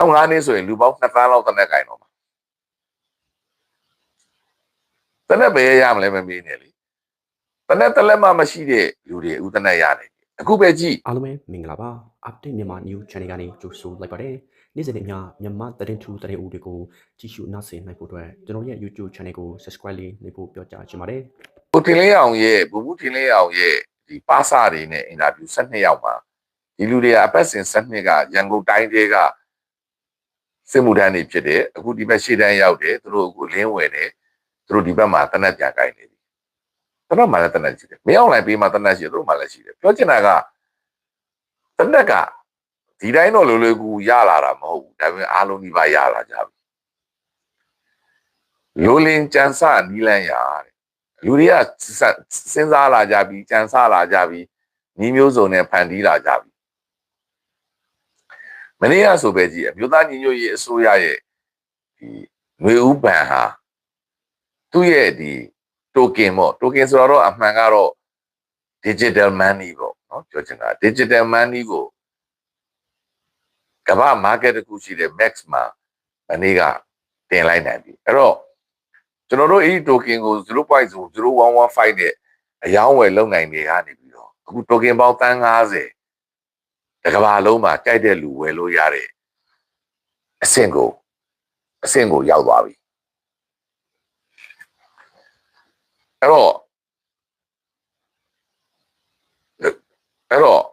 နောက်၅နှစ်ဆိုရင်လူပေါင်း2သန်းလောက်တနက်ကင်တော့မှာတနက်ပဲရမလဲမမေးနဲ့လေတနက်တလက်မှမရှိတဲ့လူတွေအခုတနက်ရတယ်အခုပဲကြည့်အားလုံးပဲမင်္ဂလာပါ update မြန်မာ new channel ကနေကြိုဆိုလိုက်ပါတယ်နေ့စဉ်နဲ့မျှမြန်မာသတင်းထူးသတင်းဦးတွေကိုကြည့်ရှုနားဆင်နိုင်ဖို့အတွက်ကျွန်တော်ရဲ့ YouTube channel ကို subscribe လေးလုပ်ဖို့ပြောကြားချင်ပါတယ်ကိုတင်လေးအောင်ရဲ့ဘူဘူးတင်လေးအောင်ရဲ့ဒီပါစာတွေနဲ့အင်တာဗျူး12ယောက်မှာဒီလူတွေကအပတ်စဉ်12ကရန်ကုန်တိုင်းတွေက စစ်မှုထမ်းတွေဖြစ်တယ်အခုဒီဘက်ရှေ့တန်းရောက်တယ်သူတို့အခုလင်းဝယ်တယ်သူတို့ဒီဘက်မှာတနက်ပြန်ကိုင်းနေပြီတနက်မှာလည်းတနက်ရှိတယ်မင်းအောင်လိုက်ပေးမှတနက်ရှိတယ်သူတို့မှလည်းရှိတယ်ပြောချင်တာကတနက်ကဒီတိုင်းတော့လိုလိုကူရလာတာမဟုတ်ဘူးဒါပေမဲ့အားလုံးဒီပါရလာကြပြီလိုလင်းကြံစနီးလန်းရတဲ့လူတွေကစဉ်းစားလာကြပြီကြံစလာကြပြီညီမျိုးစုံနဲ့ဖန်တီးလာကြပြီ မနေ့ကဆိုပဲကြည့်အမျိုးသားညီညွတ်ရေးအစိုးရရဲ့ဒီငွေဥပန်ဟာသူ့ရဲ့ဒီ token ပေါ့ token ဆိုတော့အမှန်ကတော့ digital money ပေါ့နော်ပြောချင်တာ digital money ကိုကမ္ဘာ market တစ်ခုရှိတဲ့ max မှာမနေ့ကတင်လိုက်နိုင်ပြီအဲ့တော့ကျွန်တော်တို့အဲ့ဒီ token ကို0.0115နဲ့အယောင်းဝယ်လုပ်နိုင်နေကနေပြီးတော့အခု token ပေါင်းတန်း90 တကဘာလုံးမှာကြိုက်တဲ့လူဝယ်လို့ရတဲ့အဆင့်ကိုအဆင့်ကိုရောက်သွားပြီအဲ့တော့အဲ့တော့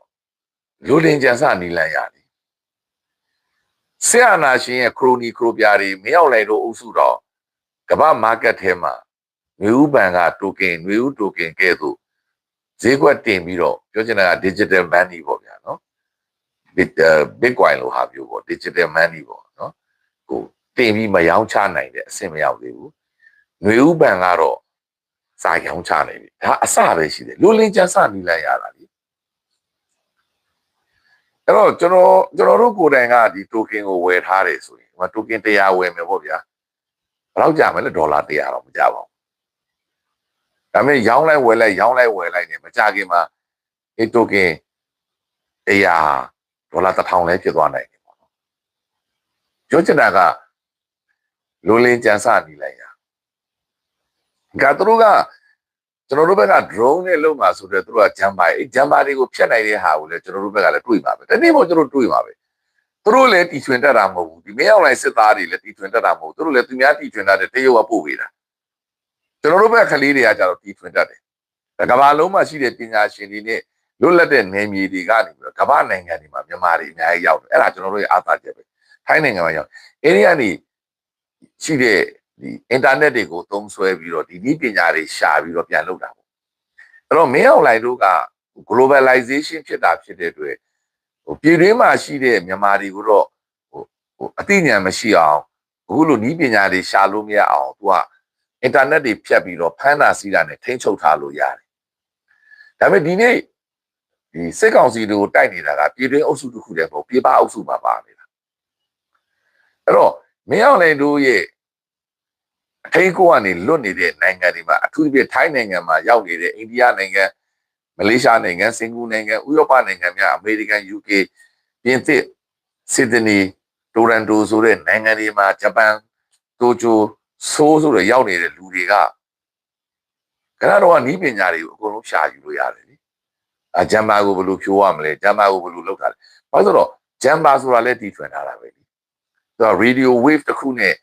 လူလင်ကြံစနီလန်ရတယ်ဆရာနာရှင်ရဲ့ခရိုနီခရိုပြာတွေမရောက်လိုက်တော့အုပ်စုတော့ကမ္ဘာမားကတ်ထဲမှာငွေဥပန်ကတိုကင်ငွေဥတိုကင်ကဲ့သို့ဈေးကွက်တင်ပြီးတော့ပြောချင်တာက digital money ပေါ့ဗျာနော် bitcoin လို့ဟာပြောပေါ့ digital money ပေါ့နော်ဟိုတင်ပြီးမယောင်းချနိုင်တဲ့အဆင့်မရောက်သေးဘူးငွေဥပန်ကတော့စာယောင်းချနိုင်ပြီဒါအစပဲရှိတယ်လူလင်းချမ်းစနီလိုက်ရတာလေအဲ့တော့ကျွန်တော်ကျွန်တော်တို့ကိုယ်တိုင်ကဒီ token ကိုဝယ်ထားတယ်ဆိုရင်ဟို token 100ဝယ်မယ်ပေါ့ဗျာဘယ်တော့ကြာမလဲဒေါ်လာ100တော့မကြပါဘူးဒါပေမဲ့ရောင်းလိုက်ဝယ်လိုက်ရောင်းလိုက်ဝယ်လိုက်နေမကြခင်မှာဒီတိုကင်100 ဒေါ်လာ1000လဲဖြစ်သွားနိုင်တယ်ပေါ့နော်ပြောချင်တာကလိုလင်းကြံစနေလိုက်ရကသူတို့ကကျွန်တော်တို့ဘက်က drone နဲ့လုံမှာဆိုတော့သူတို့ကဂျမ်ဘာအဲဂျမ်ဘာတွေကိုဖျက်နိုင်တဲ့ဟာကိုလည်းကျွန်တော်တို့ဘက်ကလည်းတွေးပါပဲတနေ့မို့ကျွန်တော်တွေးပါပဲသူတို့လည်းတီထွင်တတ်တာမဟုတ်ဘူးဒီမင်းအောင်လိုက်စစ်သားတွေလည်းတီထွင်တတ်တာမဟုတ်သူတို့လည်းသူများတီထွင်တတ်တယ်တရုတ်ကပို့ပေးတာကျွန်တော်တို့ဘက်ကလေးတွေကကြတော့တီထွင်တတ်တယ်ဒါကမ္ဘာလုံးမှာရှိတဲ့ပညာရှင်တွေနဲ့ လွတ်လပ်တဲ့နယ်မြေတွေကနေပြီးတော့ကမ္ဘာနိုင်ငံတွေမှာမြန်မာတွေအများကြီးရောက်တယ်အဲ့ဒါကျွန်တော်တို့ရဲ့အားသာချက်ပဲထိုင်းနိုင်ငံမှာရောက်အဲ့ဒီကနေရှိတဲ့ဒီအင်တာနက်တွေကိုသုံးစွဲပြီးတော့ဒီနည်းပညာတွေရှာပြီးတော့ပြန်လုပ်တာပေါ့အဲ့တော့မင်းအောင်လိုက်တို့က globalization ဖြစ်တာဖြစ်တဲ့အတွက်ဟိုပြည်တွင်းမှာရှိတဲ့မြန်မာတွေကိုတော့ဟိုဟိုအသိဉာဏ်မရှိအောင်အခုလိုနီးပညာတွေရှာလို့မရအောင်သူကအင်တာနက်တွေဖြတ်ပြီးတော့ဖမ်းတာစီးတာနဲ့ထိန်းချုပ်ထားလို့ရတယ်။ဒါပေမဲ့ဒီနေ့ ဒီစစ်ကောင်စီတွေကိုတိုက်နေတာကပြည်တွင်းအုပ်စုတစ်ခုတည်းမဟုတ်ပြည်ပအုပ်စုမှာပါနေတာ။အဲ့တော့မင်းအောင်လှိုင်တို့ရဲ့အထိတ်ကိုကနေလွတ်နေတဲ့နိုင်ငံတွေမှာအထူးသဖြင့်ထိုင်းနိုင်ငံမှာရောက်နေတဲ့အိန္ဒိယနိုင်ငံမလေးရှားနိုင်ငံစင်ကာပူနိုင်ငံဥရောပနိုင်ငံများအမေရိကန် UK ပြင်သစ်စစ်ဒနီတိုရန်တိုဆိုတဲ့နိုင်ငံတွေမှာဂျပန်တိုကျိုဆိုးဆိုတဲ့ရောက်နေတဲ့လူတွေကခဏတော့နီးပညာတွေကိုအကုန်လုံးရှာယူလို့ရတယ် လေအဂျမ်ဘာကိုဘယ်လိုဖြိုးရမလဲဂျမ်ဘာကိုဘယ်လိုလုပ်တာလဲဘာလို့ဆိုတော့ဂျမ်ဘာဆိုတာလည်းတီထွင်ထားတာပဲလေသူက radio wave တစ်ခုနဲ့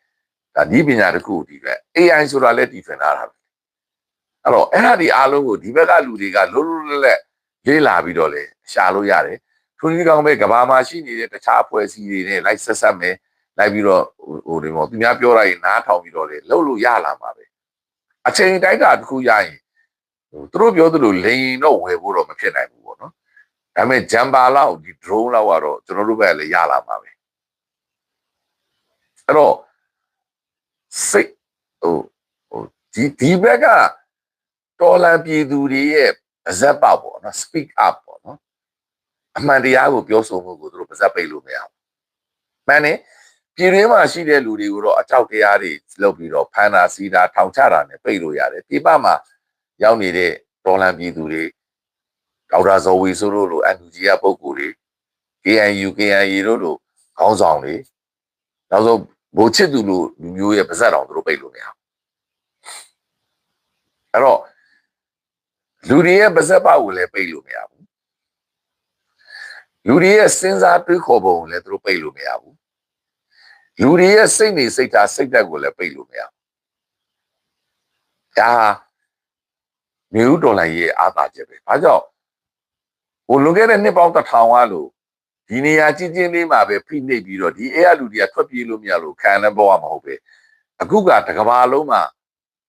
ဒါနီးပညာတစ်ခုဒီပဲ AI ဆိုတာလည်းတီထွင်ထားတာပဲအဲ့တော့အဲ့ဒါဒီအားလုံးကိုဒီဘက်ကလူတွေကလုံးလုံးလက်လက်လေးလာပြီးတော့လေရှာလို့ရတယ်ထွန်းကြီးကောင်းပဲကဘာမှာရှိနေတဲ့တခြားအဖွဲ့အစည်းတွေနဲ့လိုက်ဆက်ဆက်မယ်လိုက်ပြီးတော့ဟိုဒီမောသူများပြောတာရင်နားထောင်ပြီးတော့လေလှုပ်လို့ရလာမှာပဲအချိန်တိုင်းတာတစ်ခုရရင်ဟို သူတို့ပြောသလိုလိန်တော့ဝယ်ဖို့တော့မဖြစ်နိုင်ဘူးပေါ့နော်ဒါပေမဲ့ဂျမ်ဘာလောက်ဒီ drone လောက်ကတော့ကျွန်တော်တို့ဘက်ကလည်းရလာမှာပဲအဲ့တော့စိတ်ဟိုဟိုဒီဒီဘက်ကတော်လန်ပြည်သူတွေရဲ့ပါဇက်ပေါက်ပေါ့နော် speak up ပေါ့နော်အမှန်တရားကိုပြောဆိုမှုကိုသူတို့ပါဇက်ပိတ်လို့မရဘူးမှန်တယ်ပြည်တွင်းမှာရှိတဲ့လူတွေကိုတော့အကြောက်တရားတွေလုပ်ပြီးတော့ဖမ်းတာစီးတာထောင်ချတာနဲ့ပိတ်လို့ရတယ်ပြည်ပမှာ ရောက်နေတဲ့တော်လန်ပြည်သူတွေဒေါက်တာဇော်ဝီဆိုတို့လို NUG ကပုံကိုယ်တွေ KNU KNA တို့လိုခေါင်းဆောင်တွေနောက်ဆုံးဘိုးချစ်သူလူလူမျိုးရဲ့ပါဇက်တော်သူတို့ပိတ်လို့မရဘူးအဲ့တော့လူတွေရဲ့ပါဇက်ပါကိုလည်းပိတ်လို့မရဘူးလူတွေရဲ့စဉ်းစားတွေးခေါ်ပုံကိုလည်းသူတို့ပိတ်လို့မရဘူးလူတွေရဲ့စိတ်နေစိတ်ထားစိတ်ဓာတ်ကိုလည်းပိတ်လို့မရဘူးဒါ ဟာမျိုးတော်လိုက်ရဲ့အာသာချက်ပဲဘာကြောင့်ဟိုလွန်ခဲ့တဲ့နှစ်ပေါင်းတစ်ထောင်ကလို့ဒီနေရာကြီးချင်းလေးမှာပဲဖိနှိပ်ပြီးတော့ဒီအဲ့ရလူတွေကထွက်ပြေးလို့မရလို့ခံရတဲ့ဘဝမဟုတ်ပဲအခုကတကဘာလုံးမှာ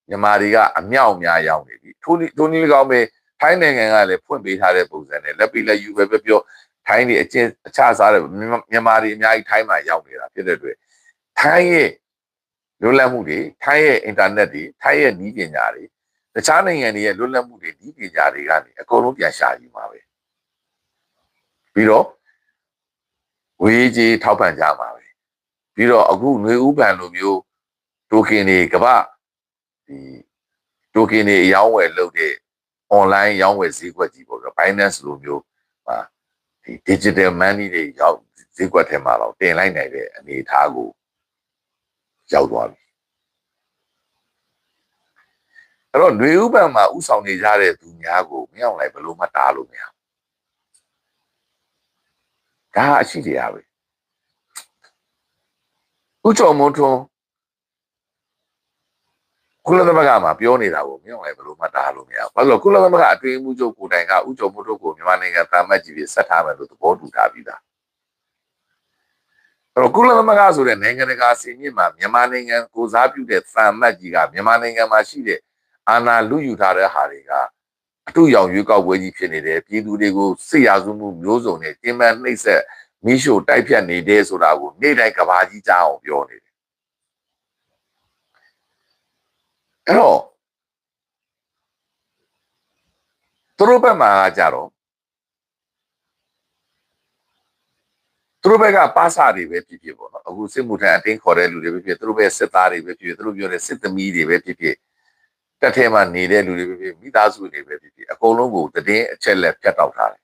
မြန်မာတွေကအမြောက်အများရောက်နေပြီထိုးနီထိုးနီ၎င်းပဲထိုင်းနိုင်ငံကလည်းဖွင့်ပေးထားတဲ့ပုံစံနဲ့လက်ပြီးလက်ယူပဲပြောပြောထိုင်းတွေအချင်းအခြားစားတဲ့မြန်မာတွေအများကြီးထိုင်းမှာရောက်နေတာဖြစ်တဲ့အတွက်ထိုင်းရဲ့လွတ်လပ်မှုတွေထိုင်းရဲ့အင်တာနက်တွေထိုင်းရဲ့နည်းပညာတွေ တခြားနိုင်ငံတွေရဲ့လွတ်လပ်မှုတွေနည်းပညာတွေကနေအကုန်လုံးပြန်ရှာယူမှာပဲပြီးတော့ဝေးကြီးထောက်ပံ့ကြမှာပဲပြီးတော့အခုຫນွေဥပံလိုမျိုးတိုကင်တွေကမ္ဘာဒီတိုကင်တွေအရောင်းဝယ်လုပ်တဲ့ online ရောင်းဝယ်ဈေးကွက်ကြီးပေါ့ဗျ Binance လိုမျိုးဟာဒီ digital money တွေရောက်ဈေးကွက်ထဲမှာတော့တင်လိုက်နိုင်တဲ့အနေအထားကိုရောက်သွားပြီ အဲ့တော့ຫນွေဥပံမှာဥဆောင်နေကြတဲ့သူများကိုမရောက်လိုက်ဘယ်လို့မှတားလို့မရဘူးဒါအရှိတရားပဲဥချုံမွန်ထွန်းကုလသမဂ္ဂမှာပြောနေတာကိုမရောက်လိုက်ဘယ်လို့မှတားလို့မရဘူးဘာလို့လဲကုလသမဂ္ဂအတွင်းမှုချုပ်ကိုယ်တိုင်ကဥချုံမွန်ထွန်းကိုမြန်မာနိုင်ငံတာမတ်ကြီးပြီးဆက်ထားမယ်လို့သဘောတူထားပြီးသားအဲ့တော့ကုလသမဂ္ဂဆိုတဲ့နိုင်ငံတကာအစည်းအဝေးမှာမြန်မာနိုင်ငံကိုစားပြုတဲ့သံမတ်ကြီးကမြန်မာနိုင်ငံမှာရှိတဲ့ အာဏာလူယူထားတဲ့ဟာတွေကအတူရောင်ရွေးကောက်ပွဲကြီးဖြစ်နေတယ်ပြည်သူတွေကိုစစ်ရာဇဝမှုမျိုးစုံနဲ့တင်းပန်းနှိပ်စက်မိရှို့တိုက်ဖြတ်နေတယ်ဆိုတာကိုနေ့တိုင်းကဘာကြီးကြားအောင်ပြောနေတယ်အဲ့တော့သူတို့ဘက်မှာကြတော့သူတို့ဘက်ကပါစာတွေပဲဖြစ်ဖြစ်ပေါ့နော်အခုစစ်မှုထမ်းအတင်းခေါ်တဲ့လူတွေပဲဖြစ်သူတို့ဘက်စစ်သားတွေပဲဖြစ်ဖြစ်သူတို့ပြောတဲ့စစ်သမီးတွေပဲဖြစ်ဖြစ် တက်ထဲမှာနေတဲ့လူတွေပဲဖြစ်မိသားစုတွေပဲဖြစ်ဖြစ်အကုန်လုံးကိုတည်င်းအချက်လက်ဖြတ်တောက်ထားတယ်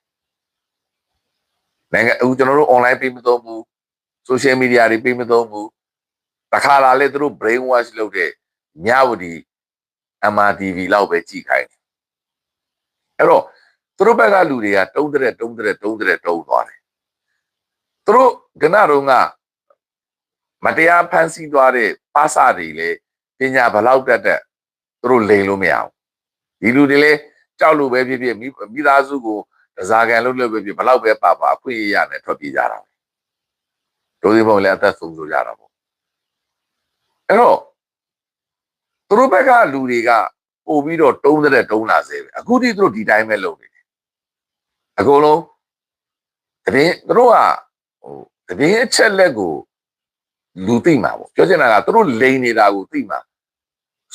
နိုင်ငံအခုကျွန်တော်တို့ online ပေးမသုံးဘူး social media တွေပေးမသုံးဘူးတခါလာလဲသူတို့ brain wash လုပ်တဲ့ညဝတီ MRTV လောက်ပဲကြည်ခိုင်းတယ်အဲ့တော့သူတို့ဘက်ကလူတွေကတုံးတဲ့တုံးတဲ့တုံးတဲ့တုံးသွားတယ်သူတို့ကနတော့ကမတရားဖန်ဆီးသွားတဲ့ပါစာတွေလေပညာဘလောက်တက်တက် သူတို့လိန်လို့မရဘူးဒီလူတွေလည်းကြောက်လို့ပဲဖြစ်ဖြစ်မိသားစုကိုတစားကန်လို့လည်းပဲဖြစ်ဘလောက်ပဲပါပါအခွင့်အရေးရတယ်ထွက်ပြေးကြတာဒိုးဒီဘုံလည်းအသက်ဆုံးဆိုကြတာပေါ့အဲ့တော့သူတို့ဘက်ကလူတွေကပို့ပြီးတော့တုံးတဲ့တုံးလာစေပဲအခုထိသူတို့ဒီတိုင်းပဲလုပ်နေတယ်အကုန်လုံးတရင်သူတို့ကဟိုတရင်အချက်လက်ကိုလူသိမှာပေါ့ပြောချင်တာကသူတို့လိန်နေတာကိုသိမှာ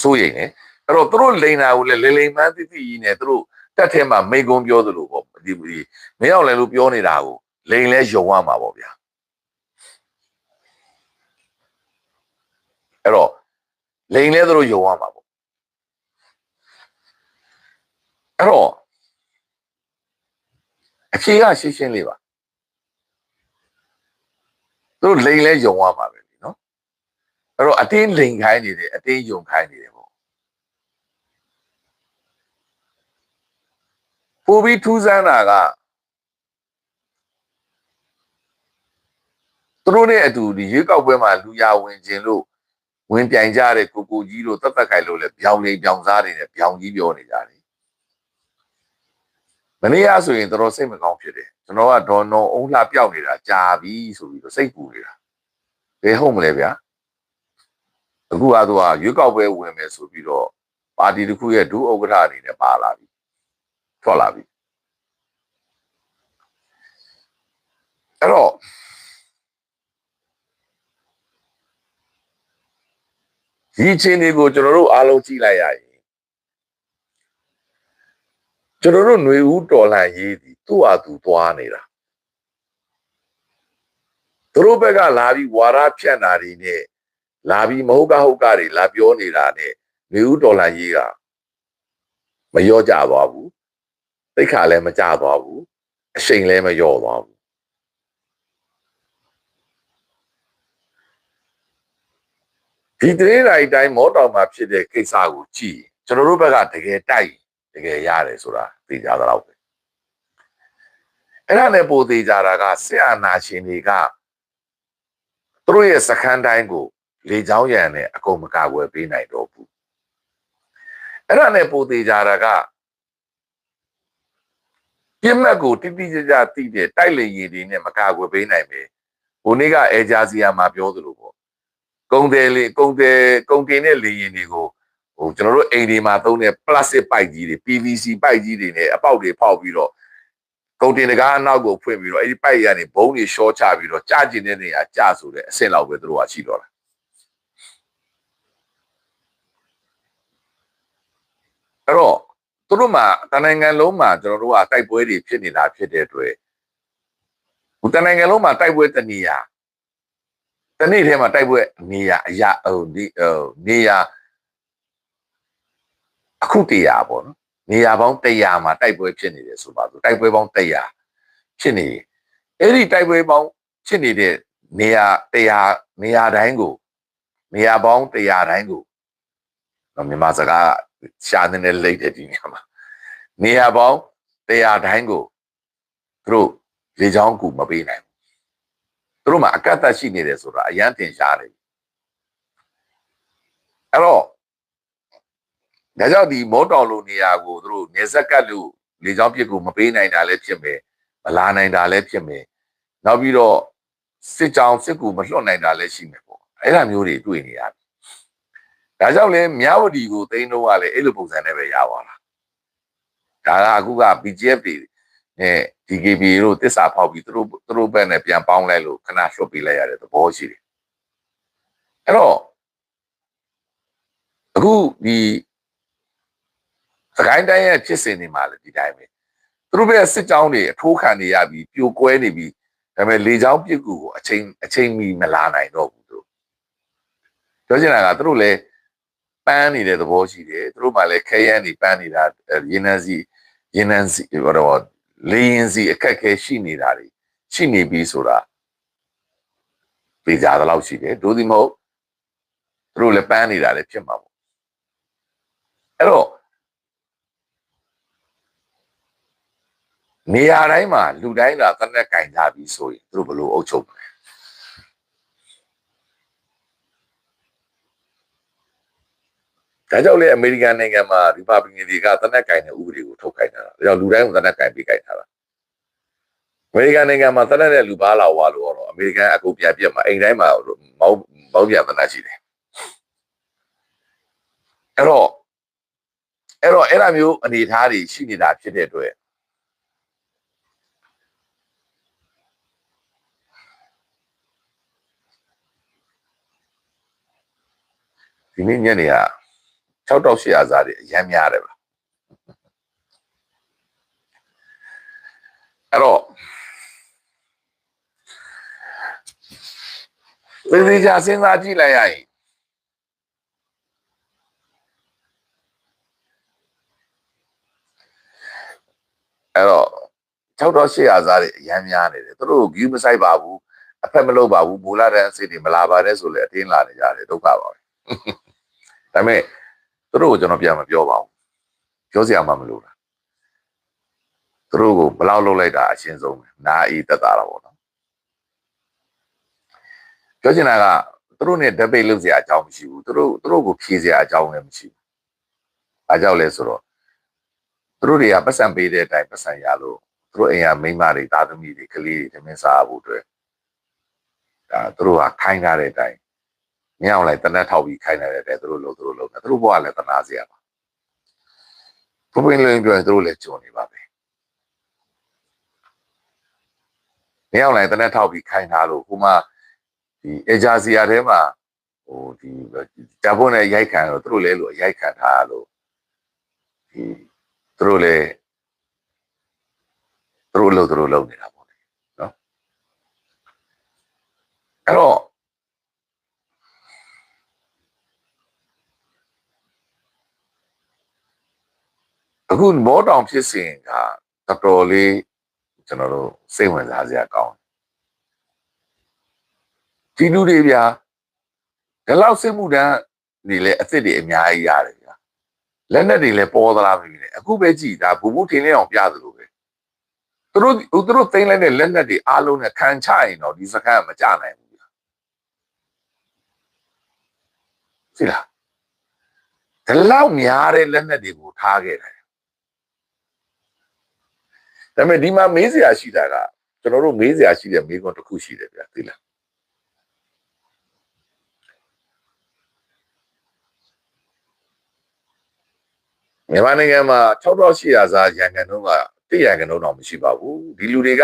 စိုးရိမ်တယ် အဲ့တော့သူတို့လိန်တာကိုလည်းလေလိန်မှန်းသိသိကြီးနဲ့သူတို့တက်ထဲမှာမိကုံပြောသလိုပေါ့ဒီဒီမင်းအောင်လည်းလို့ပြောနေတာကိုလိန်လဲယုံရမှာပေါ့ဗျာအဲ့တော့လိန်လဲသူတို့ယုံရမှာပေါ့အဲ့တော့အဖြေကရှင်းရှင်းလေးပါသူတို့လိန်လဲယုံရမှာပဲလीနော်အဲ့တော့အတင်းလိန်ခိုင်းနေတယ်အတင်းယုံခိုင်းနေတယ် ပေါ့ပိုပြီးထူးဆန်းတာကသူတို့နဲ့အတူဒီရွေးကောက်ပွဲမှာလူရဝင်ခြင်းလို့ဝင်ပြိုင်ကြတဲ့ကိုကိုကြီးတို့တတ်တတ်ခိုင်လို့လည်းပြောင်းလေပြောင်းစားတွေနဲ့ပြောင်းကြီးပြောနေကြတယ်မနေ့ကဆိုရင်တော်တော်စိတ်မကောင်းဖြစ်တယ်ကျွန်တော်ကဒေါ်နော်အုံးလှပျောက်နေတာကြာပြီဆိုပြီးတော့စိတ်ပူနေတာဘယ်ဟုတ်မလဲဗျာအခုကသူကရွေးကောက်ပွဲဝင်မယ်ဆိုပြီးတော့ပါတီတစ်ခုရဲ့ဒုဥက္ကဋ္ဌအနေနဲ့ပါလာပြီ ထွက်လာပြီအဲ့တော့ဒီချင်းတွေကိုကျွန်တော်တို့အားလုံးကြည့်လိုက်ရရင်ကျွန်တော်တို့ຫນွေဦးတော်လှန်ရေးဒီသူ့ဟာသူသွားနေတာသူတို့ဘက်ကလာပြီးဝါရဖြန့်တာတွေနဲ့လာပြီးမဟုတ်ကဟုတ်ကတွေလာပြောနေတာနဲ့ຫນွေဦးတော်လှန်ရေးကမရောကြသွားဘူး သိခါလည်းမကြသွားဘူးအရှိန်လည်းမလျော့သွားဘူးဒီတရင်တိုင်းတိုင်းမောတော်မှာဖြစ်တဲ့ကိစ္စကိုကြည့်ရင်ကျွန်တော်တို့ဘက်ကတကယ်တိုက်တကယ်ရတယ်ဆိုတာသိကြသလောက်ပဲအဲ့ဒါနဲ့ပိုသေးကြတာကစစ်အာဏာရှင်တွေကသူတို့ရဲ့စခန်းတိုင်းကို လေချောင်းရံနဲ့အကုန်မကာကွယ်ပေးနိုင်တော့ဘူးအဲ့ဒါနဲ့ပိုသေးကြတာက ပြစ်မှတ်ကိုတိတိကျကျသိတဲ့တိုက်လေရည်တွေနဲ့မကာကွယ်ပေးနိုင်ပဲဟိုနေ့ကအဲဂျာစီယာမှာပြောသလိုပေါ့ကုံတယ်လေကုံတယ်ကုံတင်တဲ့လေရင်တွေကိုဟိုကျွန်တော်တို့အိမ်တွေမှာသုံးတဲ့ plastic ပိုက်ကြီးတွေ PVC ပိုက်ကြီးတွေနဲ့အပေါက်တွေဖောက်ပြီးတော့ကုံတင်တကားအနောက်ကိုဖွင့်ပြီးတော့အဲ့ဒီပိုက်ရကနေဘုံတွေရှော့ချပြီးတော့ကြာကျင်တဲ့နေရာကြာဆိုတဲ့အဆင့်လောက်ပဲသူတို့ကရှိတော့တာအဲ့တော့ သူတို့မှာတနိုင်ငံလုံးမှာကျွန်တော်တို့ကတိုက်ပွဲတွေဖြစ်နေတာဖြစ်တဲ့အတွက်ဟိုတနိုင်ငံလုံးမှာတိုက်ပွဲတနေရာတနေ့ထဲမှာတိုက်ပွဲနေရာအရာဟိုဒီဟိုနေရာအခုတရာပေါ့နော်နေရာပေါင်း100မှာတိုက်ပွဲဖြစ်နေတယ်ဆိုပါစို့တိုက်ပွဲပေါင်း100ဖြစ်နေအဲ့ဒီတိုက်ပွဲပေါင်းဖြစ်နေတဲ့နေရာ100နေရာတိုင်းကိုနေရာပေါင်း100တိုင်းကိုတော့မြန်မာစကား ရှာနေနေလိမ့်တယ်ဒီနေရာမှာနေရာပေါင်း100တိုင်းကိုသူတို့လေချောင်းကူမပေးနိုင်ဘူးသူတို့မှာအကန့်အသတ်ရှိနေတယ်ဆိုတာအရန်တင်ရှားတယ်အဲ့တော့ဒါကြောင့်ဒီမောတော်လိုနေရာကိုသူတို့နေဆက်ကတ်လို့လေချောင်းပြစ်ကိုမပေးနိုင်တာလည်းဖြစ်မယ်မလာနိုင်တာလည်းဖြစ်မယ်နောက်ပြီးတော့စစ်ကြောင်စစ်ကူမလွတ်နိုင်တာလည်းရှိမယ်ပေါ့အဲ့ဒါမျိုးတွေတွေ့နေရတယ် ဒါကြောင့်လဲမြဝတီကိုသိန်းတော့ကလည်းအဲ့လိုပုံစံနဲ့ပဲရပါလားဒါကအခုက BGF တွေနဲ့ DKB တို့တစ္ဆာဖောက်ပြီးသူတို့သူတို့ဘက်နဲ့ပြန်ပေါင်းလိုက်လို့ခဏလွတ်ပေးလိုက်ရတဲ့သဘောရှိတယ်အဲ့တော့အခုဒီစကိုင်းတိုင်းရဲ့ဖြစ်စဉ်တွေမှာလည်းဒီတိုင်းပဲသူတို့ဘက်ကစစ်ကြောင်းတွေအထိုးခံနေရပြီးပြိုကွဲနေပြီးဒါပေမဲ့လေကြောင်းပြစ်ကူကိုအချိန်အချိန်မီမလာနိုင်တော့ဘူးသူတို့ပြောချင်တာကသူတို့လည်း ပန်းနေတဲ့သဘောရှိတယ်သူတို့မှလည်းခဲရန်နေပန်းနေတာရင်းနှန်းစီရင်းနှန်းစီဟိုတော့လေရင်စီအခက်ခဲရှိနေတာတွေရှိနေပြီဆိုတာသိကြသလောက်ရှိတယ်ဒို့ဒီမဟုတ်သူတို့လည်းပန်းနေတာလည်းဖြစ်မှာပေါ့အဲ့တော့နေရာတိုင်းမှာလူတိုင်းသာတနက်ကင်ကြပြီဆိုရင်သူတို့ဘယ်လိုအုပ်ချုပ်မလဲ ဒါကြောင့်လေအမေရိကန်နိုင်ငံမှာရီပတ်ဘလစ်ကန်တွေကတနက်ကင်တဲ့ဥပဒေကိုထုတ်ခိုင်းတာဒါကြောင့်လူတိုင်းကိုတနက်ကင်ပေးခိုင်းတာအမေရိကန်နိုင်ငံမှာတနက်တဲ့လူပါလာဝါလို့တော့အမေရိကန်အကူပြပြတ်မှာအိမ်တိုင်းမှာမောင်းမောင်းပြတနက်ရှိတယ်အဲ့တော့အဲ့တော့အဲ့လိုမျိုးအနေအထားတွေရှိနေတာဖြစ်တဲ့အတွက်ဒီနေ့ညနေက 6တောက်800စားတွေအများများတယ်ဗျအဲ့တော့ဒီဒီချာစဉ်းစားကြည့်လိုက်ရရင်အဲ့တော့6တော့800စားတွေအများများနေတယ်သူတို့ဂူးမဆိုင်ပါဘူးအဖက်မလုပ်ပါဘူးမူလာတဲ့အစိတ်တွေမလာပါနဲ့ဆိုလေအတင်းလာနေကြတယ်ဒုက္ခပါပဲဒါပေမဲ့ သူတို့ကိုကျွန်တော်ပြန်မပြောပါဘူးပြောစရာမှမလိုတာသူတို့ကိုဘလောက်လုပ်လိုက်တာအရှင်းဆုံးပဲနာအေးတက်တာတော့ဗောနော်ပြောချင်တာကသူတို့နဲ့ဓပိတ်လုပ်စရာအကြောင်းမရှိဘူးသူတို့သူတို့ကိုဖြေစရာအကြောင်းလည်းမရှိဘူးအားကြောင့်လဲဆိုတော့သူတို့တွေကပတ်စံပေးတဲ့အတိုင်းပတ်စံရလို့သူတို့အိမ်ကမိန်းမတွေသားသမီးတွေကလေးတွေသမင်းစားဖို့အတွက်ဒါသူတို့ကခိုင်းထားတဲ့အတိုင်း မင်းအောင်လိုက်တနက်ထောက်ပြီးခိုင်းနေတယ်သူတို့လို့သူတို့လို့သူတို့ဘဝလည်းတနာစရာပါဘုပင်းလင်းပြောရင်သူတို့လည်းကြုံနေပါပဲမင်းအောင်လိုက်တနက်ထောက်ပြီးခိုင်းထားလို့ဟိုမှာဒီအေဂျာစီယာထဲမှာဟိုဒီဂျပန်နဲ့ရိုက်ခံတော့သူတို့လည်းလို့ရိုက်ခံထားလို့ဒီသူတို့လည်းသူတို့လို့သူတို့လုပ်နေတာပေါ့နော်အဲ့တော့ အခုမောတောင်ဖြစ်စဉ်ကတော်တော်လေးကျွန်တော်တို့စိတ်ဝင်စားစရာကောင်းတယ်ဒီလူတွေဗျာဒီလောက်စစ်မှုတန်းနေလဲအစ်စ်တွေအများကြီးရတယ်ဗျာလက်နက်တွေလည်းပေါ်သလားမသိဘူးလေအခုပဲကြည်ဒါဘူဘူးထင်းလင်းအောင်ပြသလိုပဲသူတို့သူတို့သိမ်းလိုက်တဲ့လက်နက်တွေအားလုံးနဲ့ခံချရင်တော့ဒီစခန်းကမကြနိုင်ဘူးဗျာသိလားဒီလောက်များတဲ့လက်နက်တွေကိုထားခဲ့တယ် ဒါပေမဲ့ဒီမှာမေးစရာရှိတာကကျွန်တော်တို့မေးစရာရှိတဲ့မေးခွန်းတစ်ခုရှိတယ်ဗျာသိလားမြန်မာနိုင်ငံမှာ6800စာရန်ကုန်တုန်းက100ရန်ကုန်တုန်းတော့မရှိပါဘူးဒီလူတွေက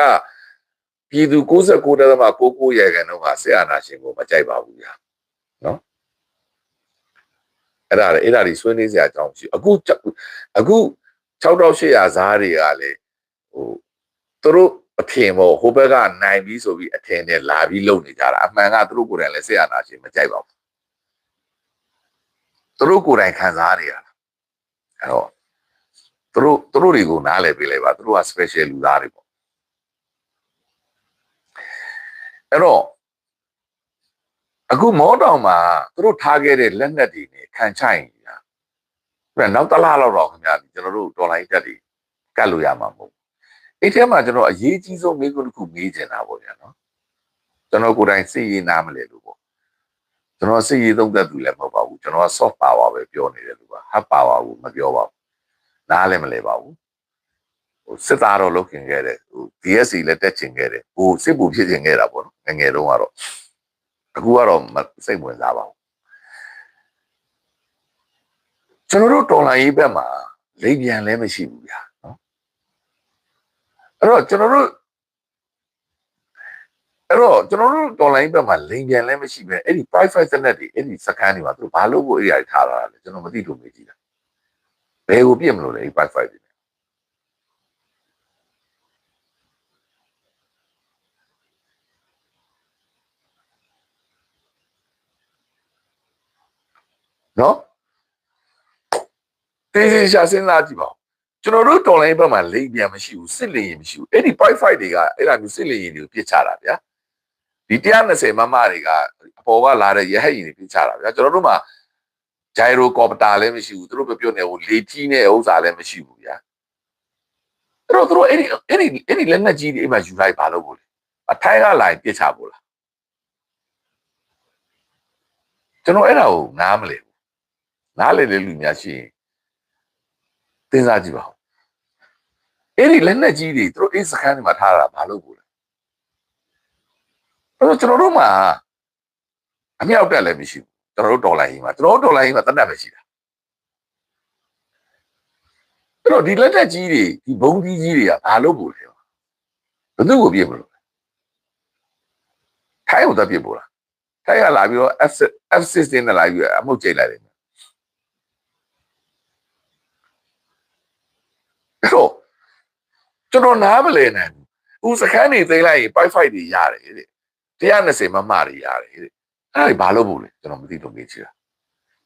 ပြည်သူ69.99ရန်ကုန်တုန်းကဆက်အာဏာရှင်ကိုမကြိုက်ပါဘူးညာနော်အဲ့ဒါလေအဲ့ဒါတွေဆွေးနွေးစရာအကြောင်းရှိအခုအခု6800စာတွေကလေ ဟိုသူတို့အထင်ပေါ့ဟိုဘက်ကနိုင်ပြီဆိုပြီးအထင်နဲ့လာပြီးလုံနေကြတာအမှန်ကသူတို့ကိုယ်တိုင်လည်းဆက်အာဏာရှင်မကြိုက်ပါဘူးသူတို့ကိုယ်တိုင်ခံစားနေရတာအဲ့တော့သူတို့သူတို့တွေကိုနားလည်ပေးလိုက်ပါသူတို့က special လူသားတွေပေါ့အဲ့တော့အခုမောတောင်မှာသူတို့ထားခဲ့တဲ့လက်နက်တွေနဲ့ခံချိုင်ညာပြန်နောက်တစ်လားလောက်တော့ခင်ဗျာကျွန်တော်တို့ဒေါ်လာတက်တွေကတ်လို့ရမှာမဟုတ်ဘူး အဲ့ထဲမှာကျွန်တော်အရေးကြီးဆုံးမိကုတစ်ခုမေးချင်တာပေါ့ဗျာနော်ကျွန်တော်ကိုယ်တိုင်စိတ်ရည်နားမလဲလို့ပေါ့ကျွန်တော်စိတ်ရည်သုံးသက်သူလည်းမဟုတ်ပါဘူးကျွန်တော်က soft power ပဲပြောနေတယ်လို့ပါ hard power ကိုမပြောပါဘူးနားလည်းမလဲပါဘူးဟိုစစ်သားတော့လုပ်ခင်ခဲ့တယ်ဟို DSC လည်းတက်ချင်ခဲ့တယ်ဟိုစစ်ဘူးဖြစ်ချင်ခဲ့တာပေါ့နော်ငယ်ငယ်တုန်းကတော့အခုကတော့မစိတ်ဝင်စားပါဘူးကျွန်တော်တို့တော်လိုင်းရေးဘက်မှာလိမ်ပြန်လည်းမရှိဘူးဗျာနော် အဲ့တော့ကျွန်တော်တို့အဲ့တော့ကျွန်တော်တို့တော်လိုင်းဘက်မှာလိမ်ပြန်လည်းမရှိပဲအဲ့ဒီ private စနက်တွေအဲ့ဒီစကန်တွေမှာသူတို့ဘာလို့ကိုအဲ့ဒီအရာတွေထားလာတာလဲကျွန်တော်မသိလို့မေးကြည့်တာဘယ်ကိုပြစ်မလို့လဲအဲ့ဒီ private တွေနော်တေးသေးရှာစဉ်းစားကြည့်ပါဦး ကျွန်တော်တို့တော်လိုင်းဘက်မှာလိမ်ပြန်မရှိဘူးစစ်လင်ရင်မရှိဘူးအဲ့ဒီ private တွေကအဲ့ဒါမျိုးစစ်လင်ရင်တွေကိုပြစ်ချတာဗျာဒီ120မမတွေကအပေါ်ကလာတဲ့ရဟတ်ရင်တွေပြစ်ချတာဗျာကျွန်တော်တို့မှာဂျိုင်ရိုကော်ပတာလည်းမရှိဘူးသူတို့ပြောနေဟိုလေထီးနဲ့ဥစ္စာလည်းမရှိဘူးဗျာအဲ့တော့သူတို့အဲ့ဒီအဲ့ဒီအဲ့ဒီလက်နက်ကြီးတွေအိမ်မှာယူလိုက်ပါလို့ကိုလေအထိုင်းကလာရင်ပြစ်ချပို့လားကျွန်တော်အဲ့ဒါကိုနားမလဲဘူးနားလေလေလူများရှိရင် စဉ်းစားကြည့်ပါဦးအဲ့ဒီလက်နက်ကြီးတွေသူတို့အိမ်စခန်းတွေမှာထားတာဘာလို့ကိုလဲအဲ့တော့ကျွန်တော်တို့မှာအမြောက်တက်လည်းမရှိဘူးကျွန်တော်တို့ဒေါ်လာရင်းမှာကျွန်တော်တို့ဒေါ်လာရင်းမှာတနက်ပဲရှိတာအဲ့တော့ဒီလက်နက်ကြီးတွေဒီဘုံကြီးကြီးတွေကဘာလို့ပို့လဲဘယ်သူ့ကိုပြစ်မလို့လဲထိုင်းကိုတက်ပြစ်ပို့လားထိုင်းကလာပြီးတော့ F F16 နဲ့လာပြီးအမှုတ်ကျိတ်လိုက်တယ် အဲ့တော့ကျွန်တော်နားမလဲနိုင်ဘူးဦးစခန်းနေသိမ်းလိုက်ရင် Pi 5တွေရတယ်တဲ့120မမတွေရတယ်တဲ့အဲ့ဒါဘာလို့ပို့လဲကျွန်တော်မသိတော့မေးချင်တာ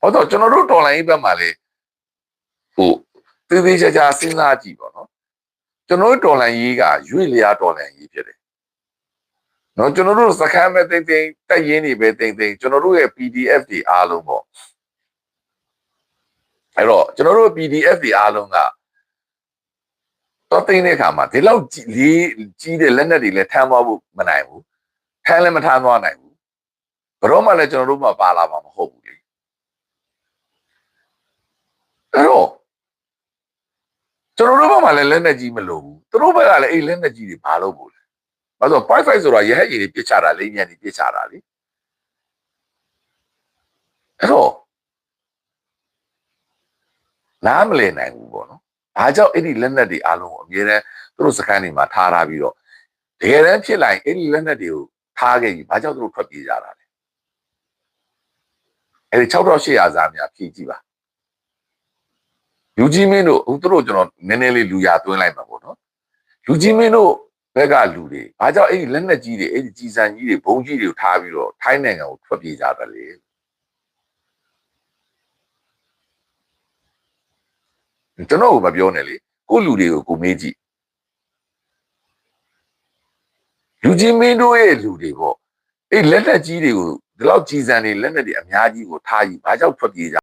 ဟောတော့ကျွန်တော်တို့တော်လိုင်းဘက်မှာလေဟိုသေးသေးချာချာစဉ်းစားကြည့်ပါနော်ကျွန်တော်တို့တော်လိုင်းရေးကရွေ့လျားတော်လိုင်းရေးဖြစ်တယ်နော်ကျွန်တော်တို့စခန်းပဲတိမ့်တိမ့်တက်ရင်းနေပဲတိမ့်တိမ့်ကျွန်တော်တို့ရဲ့ PDF တွေအားလုံးပေါ့အဲ့တော့ကျွန်တော်တို့ PDF တွေအားလုံးက တော့တိမ့်တဲ့အခါမှာဒီလောက်ကြီးလေးကြီးတဲ့လက်နက်တွေလည်းထမ်းသွားဖို့မနိုင်ဘူးထမ်းလည်းမထမ်းသွားနိုင်ဘူးဘယ်တော့မှလည်းကျွန်တော်တို့မှပါလာမှာမဟုတ်ဘူးလေအဲ့တော့ကျွန်တော်တို့ဘက်မှာလည်းလက်နက်ကြီးမလိုဘူးသူတို့ဘက်ကလည်းအဲ့လက်နက်ကြီးတွေဘာလို့ပို့လဲဘာလို့ Pi 5ဆိုတာရဟတ်ရည်တွေပြစ်ချတာလိမ့်မြန်တွေပြစ်ချတာလေအဲ့တော့နားမလည်နိုင်ဘူးပေါ့နော် ဘာကြောင့်အဲ့ဒီလက်နက်တွေအားလုံးကိုအမြဲတမ်းသူတို့စခန်းတွေမှာထားထားပြီးတော့တကယ်တမ်းဖြစ်လာရင်အဲ့ဒီလက်နက်တွေကိုထားခဲ့ပြီးဘာကြောင့်သူတို့ထွက်ပြေးကြတာလဲအဲ့ဒီ6800စာများဖြည့်ကြည့်ပါလူကြီးမင်းတို့သူတို့ကျွန်တော်နည်းနည်းလေးလူရသွင်းလိုက်မှာပေါ့နော်လူကြီးမင်းတို့ဘက်ကလူတွေဘာကြောင့်အဲ့ဒီလက်နက်ကြီးတွေအဲ့ဒီကြီးစံကြီးတွေဘုံကြီးတွေကိုထားပြီးတော့ထိုင်းနိုင်ငံကိုထွက်ပြေးကြတယ်လေ ကျွန်တော်ကမပြောနဲ့လေကိုလူတွေကိုကိုမေးကြည့်လူကြီးမင်းတို့ရဲ့လူတွေပေါ့အဲ့လက်လက်ကြီးတွေကိုဒီလောက်ကြီးစံနေလက်နဲ့တွေအများကြီးကိုထားယူဘာကြောင့်ထွက်ပြေးကြ